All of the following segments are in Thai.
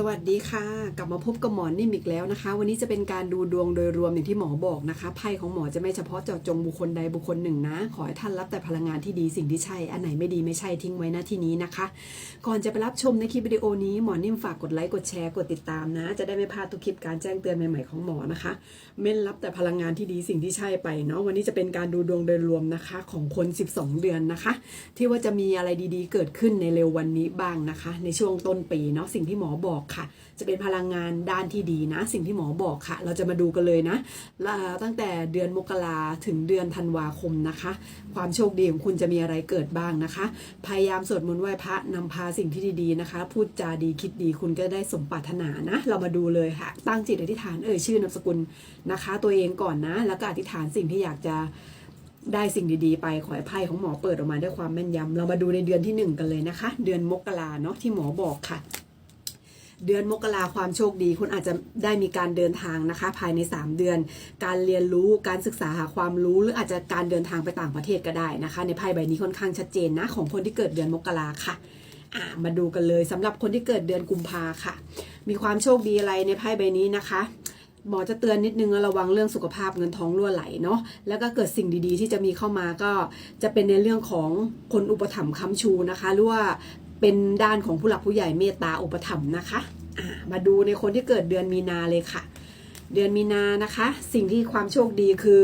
สวัสดีค่ะ กลับมาพบกับหมอนิ่มอีกแล้วนะคะ วันนี้จะเป็นการดูดวงโดยรวมอย่างที่หมอบอกนะคะไพ่ของหมอจะไม่เฉพาะเจาะจงบุคคลใดบุคคลหนึ่งนะ ขอให้ท่านรับแต่พลังงานที่ดีสิ่งที่ใช่อันไหนไม่ดีไม่ใช่ทิ้งไว้น้าที่นี้นะคะ ก่อนจะไปรับชมในคลิปวิดีโอนี้หมอนิ่มฝากกดไลค์กดแชร์กดติดตามนะ จะได้ไม่พลาดทุกคลิปการแจ้งเตือนใหม่ๆของหมอนะคะเม่นรับแต่พลังงานที่ดีสิ่งที่ใช่ไปเนาะวันนี้จะเป็นการดูดวงโดยรวมนะคะ ของคน 12 เดือนนะคะ ที่ว่าจะมีอะไรดีๆ เกิดขึ้นในเร็ววันนี้บ้างนะคะ ในช่วงต้นปีเนาะสิ่งที่หมอบอกค่ะ จะเป็นพลังงานด้านที่ดีนะ สิ่งที่หมอบอกค่ะ เราจะมาดูกันเลยนะ ตั้งแต่เดือนมกราถึงเดือนธันวาคมนะคะ ความโชคดีของคุณจะมีอะไรเกิดบ้างนะคะ พยายามสวดมนต์ไหว้พระนำพาสิ่งที่ดีๆนะคะ พูดจาดีคิดดีคุณก็ได้สมปรารถนานะ เรามาดูเลยค่ะ ตั้งจิตอธิษฐานเอ่ยชื่อนามสกุลนะคะ ตัวเองก่อนนะ แล้วก็อธิษฐานสิ่งที่อยากจะได้สิ่งดีๆ ไปขอให้ไพ่ของหมอเปิดออกมาด้วยความแม่นยำเรามาดูในเดือนที่หนึ่งกันเลยนะคะ เดือนมกราเนาะที่หมอบอกค่ะ เดือนมกราความโชคดี คุณอาจจะได้มีการเดินทางนะคะ ภายใน 3 เดือน การเรียนรู้การศึกษาหาความรู้หรืออาจจะการเดินทางไปต่างประเทศก็ได้นะคะ ในไพ่ใบนี้ค่อนข้างชัดเจนนะของคนที่เกิดเดือนมกราค่ะอ่ามาดูกันเลยสำหรับคนที่เกิดเดือนกุมภาค่ะ มีความโชคดีอะไรในไพ่ใบนี้นะคะหมอจะเตือนนิดนึงระวังเรื่องสุขภาพเงินทองรั่วไหลเนาะแล้วก็เกิดสิ่งดีๆ ที่จะมีเข้ามาก็จะเป็นในเรื่องของคนอุปถัมภ์ค้ำชูนะคะหรือว่า เป็นด้านของผู้หลักผู้ใหญ่เมตตาอุปถัมภ์นะคะมาดูในคนที่เกิดเดือนมีนาเลยค่ะ เดือนมีนานะคะ สิ่งที่ความโชคดีคือ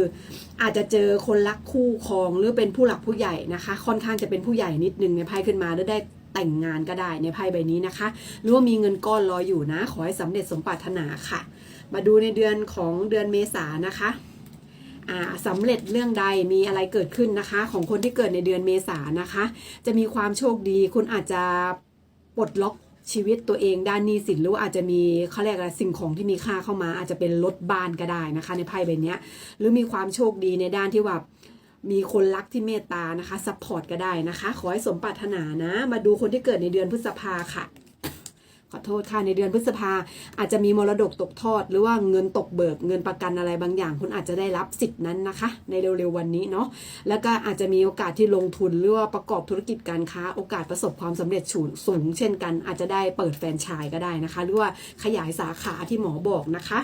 อาจจะเจอคนรักคู่ครองหรือเป็นผู้หลักผู้ใหญ่นะคะ ค่อนข้างจะเป็นผู้ใหญ่นิดนึงในไพ่ขึ้นมาหรือได้แต่งงานก็ได้ในไพ่ใบนี้นะคะ หรือว่ามีเงินก้อนรออยู่นะ ขอให้สำเร็จสมปรารถนาค่ะ มาดูในเดือนของเดือนเมษานะคะ สำเร็จเรื่องใดมีอะไรเกิดขึ้นนะคะ ของคนที่เกิดในเดือนเมษานะคะ จะมีความโชคดีคุณอาจจะปลดล็อกชีวิตตัวเองด้านนี้สินหรืออาจจะมีเขาเรียกอะไรสิ่งของที่มีค่าเข้ามา อาจจะเป็นรถบ้านก็ได้นะคะ ในไพ่ใบเนี้ยหรือมีความโชคดีในด้านที่ว่ามีคนรักที่เมตตานะคะซัพพอร์ตก็ได้นะคะ ขอให้สมปรารถนานะ มาดูคนที่เกิดในเดือนพฤษภาค่ะ ขอโทษค่ะในเดือนพฤษภาอาจจะมีมรดกตกทอด หรือว่าเงินตกเบิก เงินประกันอะไรบางอย่าง คุณอาจจะได้รับสิทธินั้นนะคะ ในเร็วๆวันนี้เนาะแล้วก็อาจจะมีโอกาสที่ลงทุนหรือว่าประกอบธุรกิจการค้า โอกาสประสบความสำเร็จสูงสูง เช่นกัน อาจจะได้เปิดแฟรนไชส์ก็ได้นะคะ หรือว่าขยายสาขาที่หมอบอกนะคะ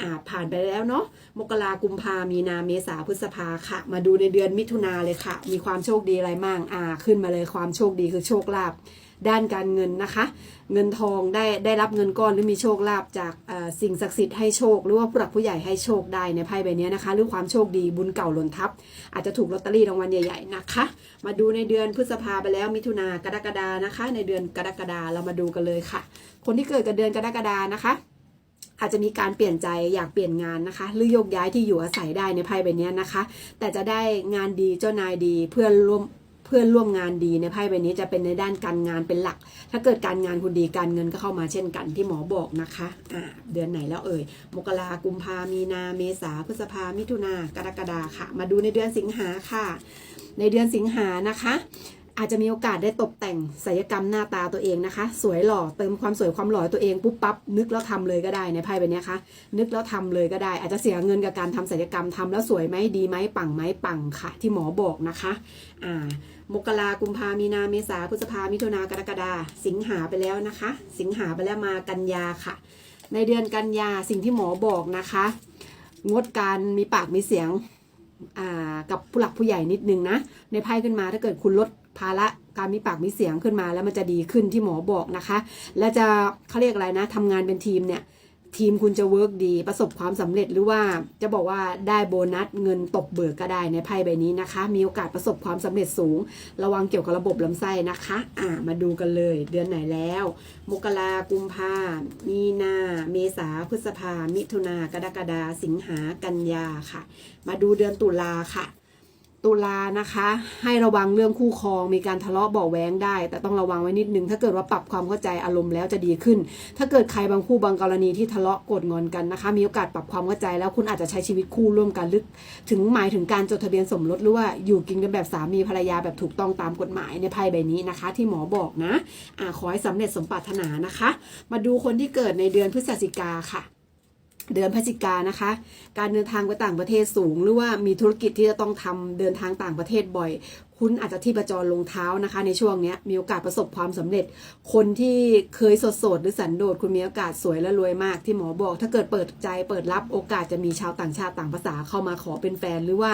อ่าผ่านไปแล้วเนาะมกรากุมภามีนาเมษาพฤษภาค่ะ มาดูในเดือนมิถุนาเลยค่ะ มีความโชคดีอะไรมั่งอ่าขึ้นมาเลยความโชคดีคือโชคลาภ ด้านการเงินนะคะ เงินทองได้ได้รับเงินก้อนหรือมีโชคลาภจากสิ่งศักดิ์สิทธิ์ให้โชค หรือว่าผู้หลักผู้ใหญ่ให้โชคได้ในไพ่ใบนี้นะคะ หรือความโชคดีบุญเก่าหล่นทับ อาจจะถูกลอตเตอรี่รางวัลใหญ่ๆนะคะ มาดูในเดือนพฤษภาไปแล้วมิถุนากรกฎานะคะ ในเดือนกรกฎาเรามาดูกันเลยค่ะ คนที่เกิดกับเดือนกรกฎานะคะอาจจะมีการเปลี่ยนใจอยากเปลี่ยนงานนะคะ หรือโยกย้ายที่อยู่อาศัยได้ในไพ่ใบนี้นะคะ แต่จะได้งานดีเจ้านายดีเพื่อนร่วม พื่อนร่วมงานดีในไพ่ใบนี้จะเป็นในด้านการงานเป็นหลัก ถ้าเกิดการงานคุณดีการเงินก็เข้ามาเช่นกันที่หมอบอกนะคะอ่าเดือนไหนแล้วเอ่ยมกรากุมภามีนาเมษาพฤษภามิถุนากรกฎาค่ะ มาดูในเดือนสิงหาค่ะ ในเดือนสิงหานะคะ อาจจะมีโอกาสได้ตกแต่งศัลยกรรมหน้าตาตัวเองนะคะ สวยหล่อเติมความสวยความหล่อตัวเองปุ๊บปั๊บนึกแล้วทำเลยก็ได้ในไพ่ใบนี้คะนึกแล้วทำเลยก็ได้ อาจจะเสียเงินกับการทำศัลยกรรมทำแล้วสวยไหมดีไหมปังไหมปังค่ะ ที่หมอบอกนะคะอ่ามกรากุมภามีนาเมษาพฤษภามิถุนากรกฎาสิงหาไปแล้วนะคะ สิงหาไปแล้วมากันยาค่ะ ในเดือนกันยาสิ่งที่หมอบอกนะคะ งดการมีปากมีเสียงกับผู้หลักผู้ใหญ่นิดนึงนะ ในไพ่ขึ้นมาถ้าเกิดคุณลด ภาระการมีปากมีเสียงขึ้นมาแล้วมันจะดีขึ้นที่หมอบอกนะคะ และจะเขาเรียกอะไรนะทำงานเป็นทีมเนี่ยทีมคุณจะเวิร์กดีประสบความสำเร็จหรือว่าจะบอกว่าได้โบนัสเงินตกเบิกก็ได้ในไพ่ใบนี้นะคะ มีโอกาสประสบความสำเร็จสูง ระวังเกี่ยวกับระบบลำไส้นะคะ อ่ามาดูกันเลย เดือนไหนแล้ว มกรากุมภามีนา เมษาพฤษภามิถุนากรกฎาสิงหากันยาค่ะ มาดูเดือนตุลาค่ะ ตุลานะคะ ให้ระวังเรื่องคู่ครองมีการทะเลาะเบาแว้งได้ แต่ต้องระวังไว้นิดนึง ถ้าเกิดว่าปรับความเข้าใจอารมณ์แล้วจะดีขึ้น ถ้าเกิดใครบางคู่บางกรณีที่ทะเลาะโกรธงอนกันนะคะ มีโอกาสปรับความเข้าใจแล้วคุณอาจจะใช้ชีวิตคู่ร่วมกันลึก ถึงหมายถึงการจดทะเบียนสมรสหรือว่าอยู่กินกันแบบสามีภรรยาแบบถูกต้องตามกฎหมายในไพ่ใบนี้นะคะ ที่หมอบอกนะอ่าขอให้สำเร็จสมปรารถนานะคะ มาดูคนที่เกิดในเดือนพฤศจิกาค่ะ เดือนพฤศจิกานะคะ การเดินทางไปต่างประเทศสูง หรือว่ามีธุรกิจที่จะต้องทำเดินทางต่างประเทศบ่อย คุณอาจจะที่ประจรลงเท้านะคะ ในช่วงนี้มีโอกาสประสบความสำเร็จ คนที่เคยโสดหรือสันโดษคุณมีโอกาสสวยและรวยมากที่หมอบอก ถ้าเกิดเปิดใจเปิดรับโอกาสจะมีชาวต่างชาติต่างภาษาเข้ามาขอเป็นแฟนหรือว่า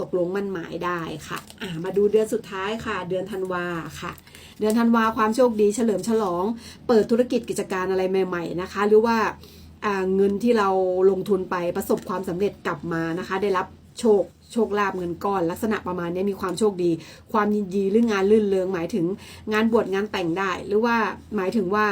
ตกลงมั่นหมายได้ค่ะะมาดูเดือนสุดท้ายค่ะ เดือนธันวาค่ะ เดือนธันวาความโชคดีเฉลิมฉลอง เปิดธุรกิจกิจการอะไรใหม่ ๆ นะคะ หรือว่า เงินที่เราลงทุนไปประสบความสำเร็จกลับมานะคะ ได้รับโชคโชคลาภเงินก้อน ลักษณะประมาณนี้มีความโชคดี ความยินดีหรืองานลื่นเริงหมายถึงงานบวชงานแต่งได้ หรือว่าหมายถึงว่า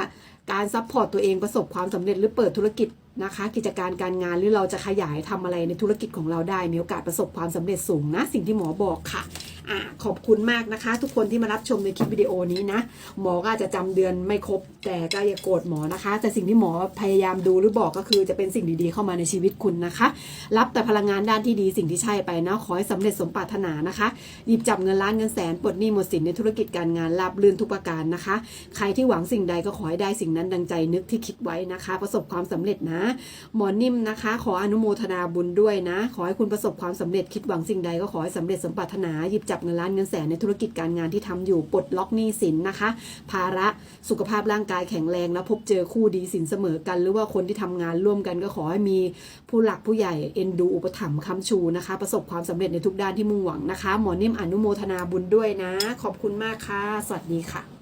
การซัพพอร์ตตัวเองประสบความสำเร็จหรือเปิดธุรกิจ นะคะ กิจการการงานหรือเราจะขยายทำอะไรในธุรกิจของเราได้ มีโอกาสประสบความสำเร็จสูงนะ สิ่งที่หมอบอกค่ะอะขอบคุณมากนะคะ ทุกคนที่มารับชมในคลิปวิดีโอนี้นะ หมอก็อาจจะจำเดือนไม่ครบ แต่ก็อย่าโกรธหมอนะคะ แต่สิ่งที่หมอพยายามดูหรือบอกก็คือจะเป็นสิ่งดีๆเข้ามาในชีวิตคุณนะคะ รับแต่พลังงานด้านที่ดีสิ่งที่ใช่ไปนะขอให้สำเร็จสมปรารถนานะคะ หยิบจับเงินล้านเงินแสนปลดหนี้หมดสินในธุรกิจการงานราบรื่นทุกประการนะคะ ใครที่หวังสิ่งใดก็ขอให้ได้สิ่งนั้นดังใจนึกที่คิดไว้นะคะ ประสบความสำเร็จนะหมอนิ่มนะคะ ขออนุโมทนาบุญด้วยนะ ขอให้คุณประสบความสำเร็จคิดหวังสิ่งใดก็ขอให้สำเร็จสมปรารถนาหยิบจับเงินล้านเงินแสนในธุรกิจการงานที่ทำอยู่ปลดล็อกหนี้สินนะคะ ภาระสุขภาพร่างกายแข็งแรงแล้วพบเจอคู่ดีสินเสมอกัน หรือว่าคนที่ทำงานร่วมกันก็ขอให้มีผู้หลักผู้ใหญ่เอ็นดูอุปถัมภ์ค้ำชูนะคะ ประสบความสำเร็จในทุกด้านที่มุ่งหวังนะคะ หมอนิ่มอนุโมทนาบุญด้วยนะ ขอบคุณมากค่ะ สวัสดีค่ะ